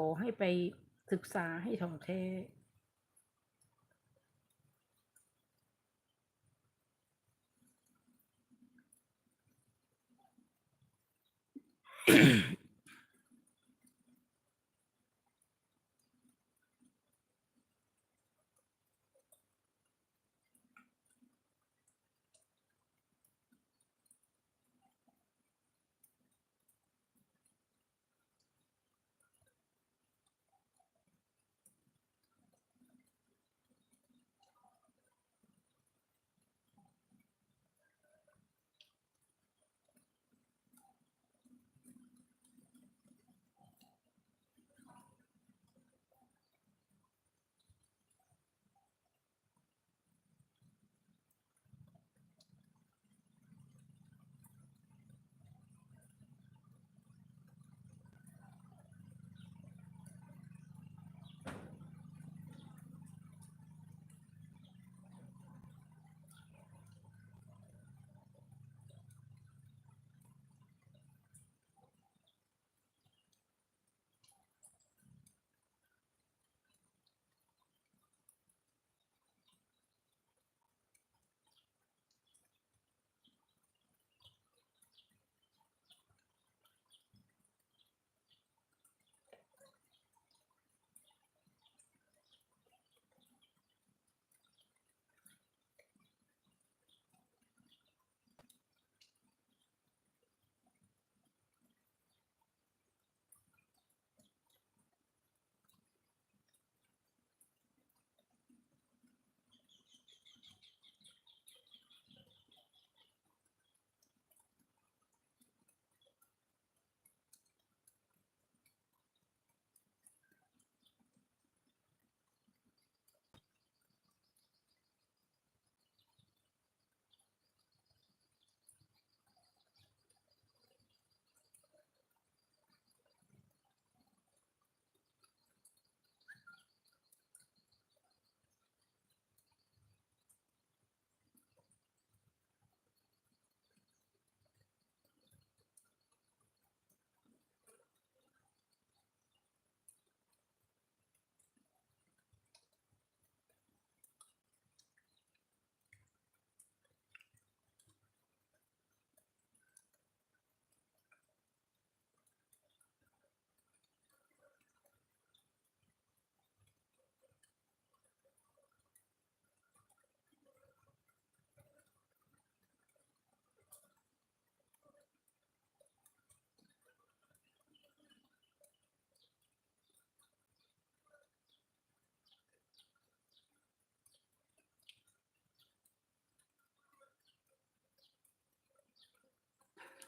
ขอให้ไปศึกษาให้ถ่องแท้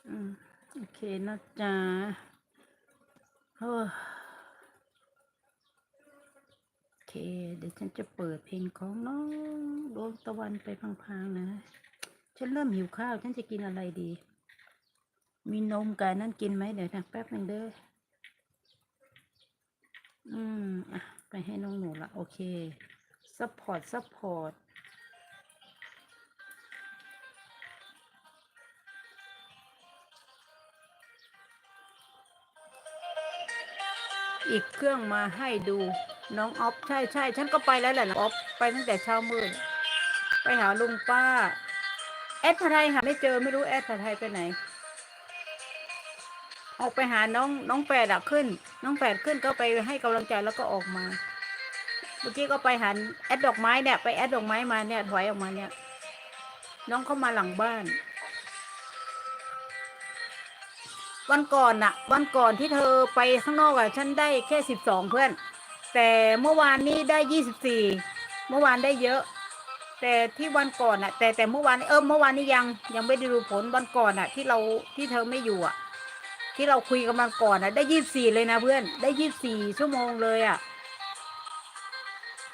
อืมโอเคนะจ๊ะโอ้โอเค เดี๋ยวฉันจะเปิดเพลงของน้องดวงตะวันไปพังๆนะ ฉันเริ่มหิวข้าว ฉันจะกินอะไรดี มีนมกับนั่นกินไหมเดี๋ยวนะแป๊บหนึ่งเด้อ อืม อะ ไปให้น้องหนูละโอเค ซัพพอร์ต ซัพพอร์ต อีกเครื่องมาให้ดูน้องออฟใช่ใช่ฉันก็ไปแล้วแหละองอฟไปตั้งแต่เช้ามืดไปหาลุงป้า แอดไทยหาไม่เจอไม่รู้แอดไทยไปไหน ออกไปหาน้องน้องแปดอะขึ้น น้องแปดขึ้นก็ไปให้กำลังใจแล้วก็ออกมาเมื่อกี้ก็ไปหันแอดดอกไม้เนี่ยไปแอดดอกไม้มาเนี่ยถอยออกมาเนี่ย น้องเข้ามาหลังบ้าน วันก่อนน่ะ วันก่อนที่เธอไปข้างนอกอะฉันได้แค่สิบสองเพื่อน แต่เมื่อวานนี้ได้ยี่สิบสี่เมื่อวานได้เยอะ แต่ที่วันก่อนอะแต่แต่เมื่อวานเออเมื่อวานนี้ยังยังไม่ได้ดูผลวันก่อนอะที่เราที่เธอไม่อยู่อะที่เราคุยกันมาก่อนอะได้ยี่สิบสี่เลยนะเพื่อน ได้ยี่สิบสี่ชั่วโมงเลยอะ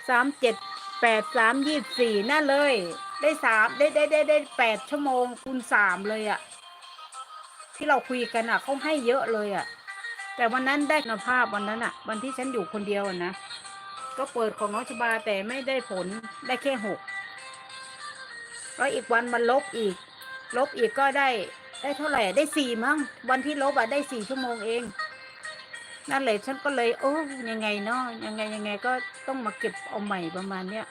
สามเจ็ดแปดสามยี่สิบสี่นั่นเลย ได้สามได้ได้ได้ได้แปดชั่วโมงคูณสามเลยอะ ที่เราคุยกันอะเขาให้เยอะเลยอะ แต่วันนั้นได้คุณภาพวันนั้นอะ วันที่ฉันอยู่คนเดียวนะก็เปิดของน้องชบาแต่ไม่ได้ผลได้แค่หกแล้วอีกวันมันลบอีก ลบอีกก็ได้ได้เท่าไหร่ได้สี่มั้งวันที่ลบอะได้สี่ชั่วโมงเอง นั่นแหละฉันก็เลย โอ้ยังไงเนาะยังไงยังไงก็ต้องมาเก็บเอาใหม่ประมาณเนี้ย